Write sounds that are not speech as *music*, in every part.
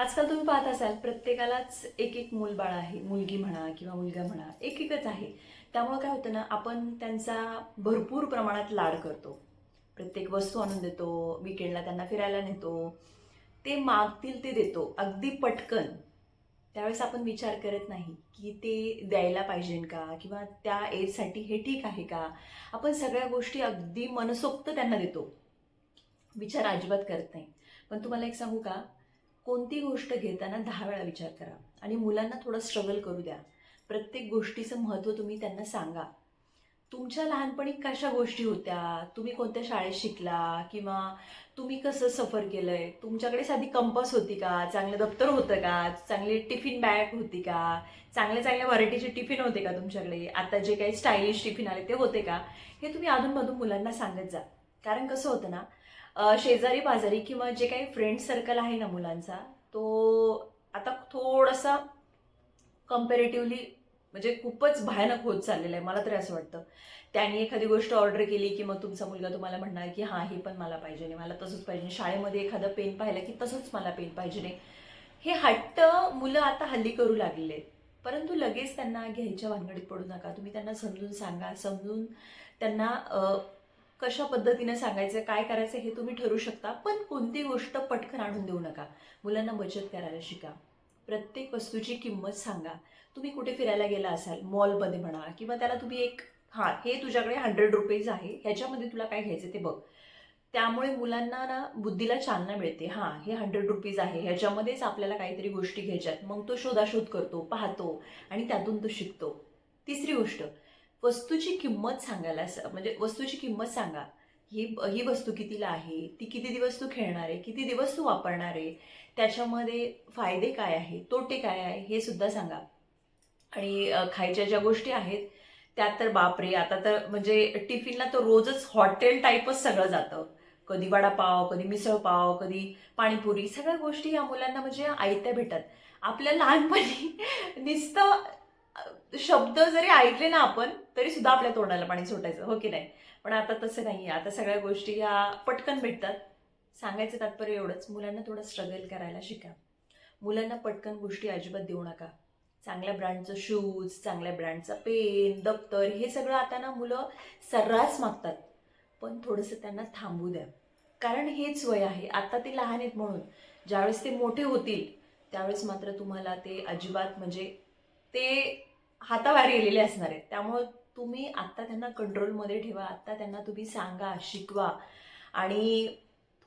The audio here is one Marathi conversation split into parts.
आजकाल तुम्ही पाहत असाल प्रत्येकालाच एक एक मूलबाळ आहे. मुलगी म्हणा किंवा मुलगा म्हणा एक एकच आहे. त्यामुळं काय होतं ना आपण त्यांचा भरपूर प्रमाणात लाड करतो. प्रत्येक वस्तू आणून देतो विकेंडला त्यांना फिरायला नेतो. ते मागतील ते देतो. अगदी पटकन. त्यावेळेस आपण विचार करत नाही की ते द्यायला पाहिजे का किंवा त्या एजसाठी हे ठीक आहे का? आपण सगळ्या गोष्टी अगदी मनसोक्त त्यांना देतो. विचार अजिबात करत नाही. पण तुम्हाला एक सांगू का? कोणती गोष्ट घेताना दहा वेळा विचार करा. आणि मुलांना थोडं स्ट्रगल करू द्या. प्रत्येक गोष्टीचं महत्त्व तुम्ही त्यांना सांगा. तुमच्या लहानपणी कशा गोष्टी होत्या? तुम्ही कोणत्या शाळेत शिकला? किंवा तुम्ही कसं सफर केलंय? तुमच्याकडे साधी कंपास होती का? चांगलं दप्तर होतं का? चांगली टिफिन बॅग होती का? चांगल्या चांगल्या व्हरायटीचे टिफिन होते का तुमच्याकडे? आता जे काही स्टायलिश टिफिन आले ते होते का? हे तुम्ही अधूनमधून मुलांना सांगत जा. कारण कसं होतं ना शेजारी पाजारी किंवा जे काही फ्रेंड सर्कल आहे ना मुलांचा तो आता थोडासा कम्पॅरेटिव्हली म्हणजे खूपच भयानक होत चाललेलं आहे. मला तरी असं वाटतं. त्यांनी एखादी गोष्ट ऑर्डर केली की मग तुमचा मुलगा तुम्हाला म्हणणार की हां हे पण मला पाहिजे नाही मला तसंच पाहिजे. नाही शाळेमध्ये एखादं पेन पाहिलं की तसंच मला पेन पाहिजे. नाही हे हट्ट मुलं आता हल्ली करू लागलेले आहेत. परंतु लगेच त्यांना घ्यायच्या भानगडीत पडू नका. तुम्ही त्यांना समजून सांगा. समजून त्यांना कशा पद्धतीने सांगायचं काय करायचं हे तुम्ही ठरू शकता पण कोणती गोष्ट पटकन आणून देऊ नका. मुलांना बचत करायला शिका. प्रत्येक वस्तूची किंमत सांगा. तुम्ही कुठे फिरायला गेला असाल मॉलमध्ये म्हणा किंवा त्याला तुम्ही एक हां हे तुझ्याकडे हंड्रेड रुपीज आहे ह्याच्यामध्ये तुला काय घ्यायचं ते बघ. त्यामुळे मुलांना ना बुद्धीला चालना मिळते. हां हे हंड्रेड रुपीज आहे ह्याच्यामध्येच आपल्याला काहीतरी गोष्टी घ्यायच्यात. मग तो शोधाशोध करतो पाहतो आणि त्यातून तो शिकतो. तिसरी गोष्ट वस्तूची किंमत सांगायला म्हणजे वस्तूची किंमत सांगा. ही ही वस्तू कितीला आहे? ती किती दिवस तू खेळणार आहे? किती दिवस तू वापरणार आहे? त्याच्यामध्ये फायदे काय आहे? तोटे काय आहे? हे सुद्धा सांगा. आणि खायच्या ज्या गोष्टी आहेत त्यात तर बापरे आता तर म्हणजे टिफिनला तर रोजच हॉटेल टाईपच सगळं जातं. कधी वडापाव कधी मिसळपाव कधी पाणीपुरी सगळ्या गोष्टी या मुलांना म्हणजे आयत्या भेटतात. आपल्या लहानपणी *laughs* नुसतं शब्द जरी ऐकले ना आपण तरी सुद्धा आपल्या तोंडाला पाणी सुटायचं हो की नाही? पण आता तसं नाही आहे आता सगळ्या गोष्टी ह्या पटकन भेटतात. सांगायचं तात्पर्य एवढंच. मुलांना थोडं स्ट्रगल करायला शिका. मुलांना पटकन गोष्टी अजिबात देऊ नका. चांगल्या ब्रँडचं शूज चांगल्या ब्रँडचा पेन दप्तर हे सगळं आता ना मुलं सर्रास मागतात. पण थोडंसं त्यांना थांबू द्या. कारण हेच वय आहे. आता ते लहान आहेत म्हणून. ज्यावेळेस ते मोठे होतील त्यावेळेस मात्र तुम्हाला ते अजिबात म्हणजे ते हाताबाहेर गेलेले असणार आहेत. त्यामुळं तुम्ही आत्ता त्यांना कंट्रोलमध्ये ठेवा आत्ता त्यांना तुम्ही सांगा शिकवा. आणि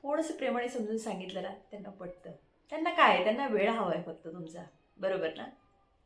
थोडंसं प्रेमाने समजून सांगितलं ना त्यांना पटतं. त्यांना काय त्यांना वेळ हवा आहे फक्त तुमचा. बरोबर ना?